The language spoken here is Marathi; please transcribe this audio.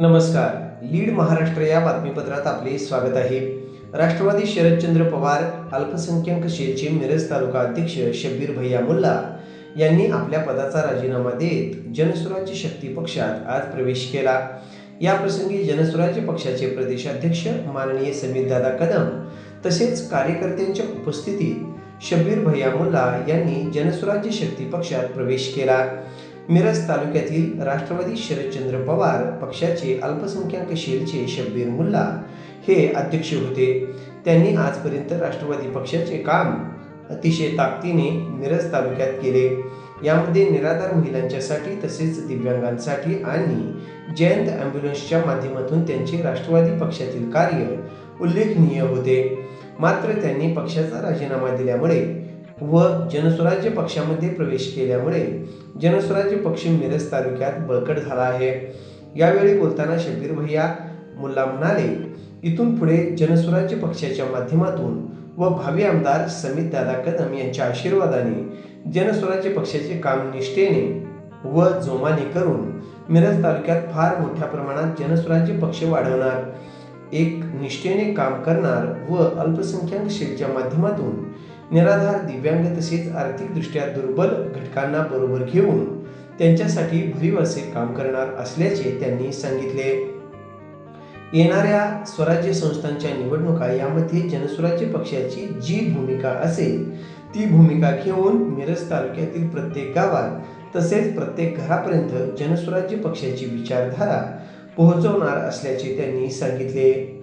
नमस्कार. लीड महाराष्ट्र या बातमीपत्रात आपले स्वागत आहे. राष्ट्रवादी शरदचंद्र पवार अल्पसंख्याक सेलचे मिरज तालुका अध्यक्ष शब्बीर भैया मुल्ला यांनी आपल्या पदाचा राजीनामा देत जनस्वराज्य शक्ती पक्षात आज प्रवेश केला. या प्रसंगी जनस्वराज्य पक्षाचे प्रदेशाध्यक्ष माननीय समीरदादा कदम तसेच कार्यकर्त्यांच्या उपस्थितीत शब्बीर भैया मुल्ला यांनी जनस्वराज्य शक्ती पक्षात प्रवेश केला. मिरज तालुक्यातील राष्ट्रवादी शरदचंद्र पवार पक्षाचे अल्पसंख्याक शेलचे शब्बीर मुल्ला हे अध्यक्ष होते. त्यांनी आजपर्यंत राष्ट्रवादी पक्षाचे काम अतिशय ताकदीने मिरज तालुक्यात केले. यामध्ये निराधार महिलांच्यासाठी तसेच दिव्यांगांसाठी आणि जयंत ॲम्ब्युलन्सच्या माध्यमातून त्यांचे राष्ट्रवादी पक्षातील कार्य उल्लेखनीय होते. मात्र त्यांनी पक्षाचा राजीनामा दिल्यामुळे व जनस्वराज्य पक्षामध्ये प्रवेश केल्यामुळे जनस्वराज्य पक्ष मिरज तालुक्यात बळकट झाला आहे. यावेळी बोलताना शबीर भैया मुल्ला म्हणाले इथून पुढे जनस्वराज्य पक्षाच्या माध्यमातून व भावी आमदार समित दादा कदम यांच्या आशीर्वादाने जनस्वराज्य पक्षाचे काम निष्ठेने व जोमाने करून मिरज तालुक्यात फार मोठ्या प्रमाणात जनस्वराज्य पक्ष वाढवणार एक निष्ठेने काम करणार व अल्पसंख्याक शेलच्या माध्यमातून निराधार दिव्यांग तसेच आर्थिकदृष्ट्या दुर्बल घटकांना बरोबर घेऊन त्यांच्यासाठी भरीव असे काम करणार असल्याचे त्यांनी सांगितले. येणाऱ्या स्वराज्य संस्थांच्या निवडणुका यामध्ये जनस्वराज्य पक्षाची जी भूमिका असेल ती भूमिका घेऊन मिरज तालुक्यातील प्रत्येक गावात तसेच प्रत्येक घरापर्यंत जनस्वराज्य पक्षाची विचारधारा पोहोचवणार असल्याचे त्यांनी सांगितले.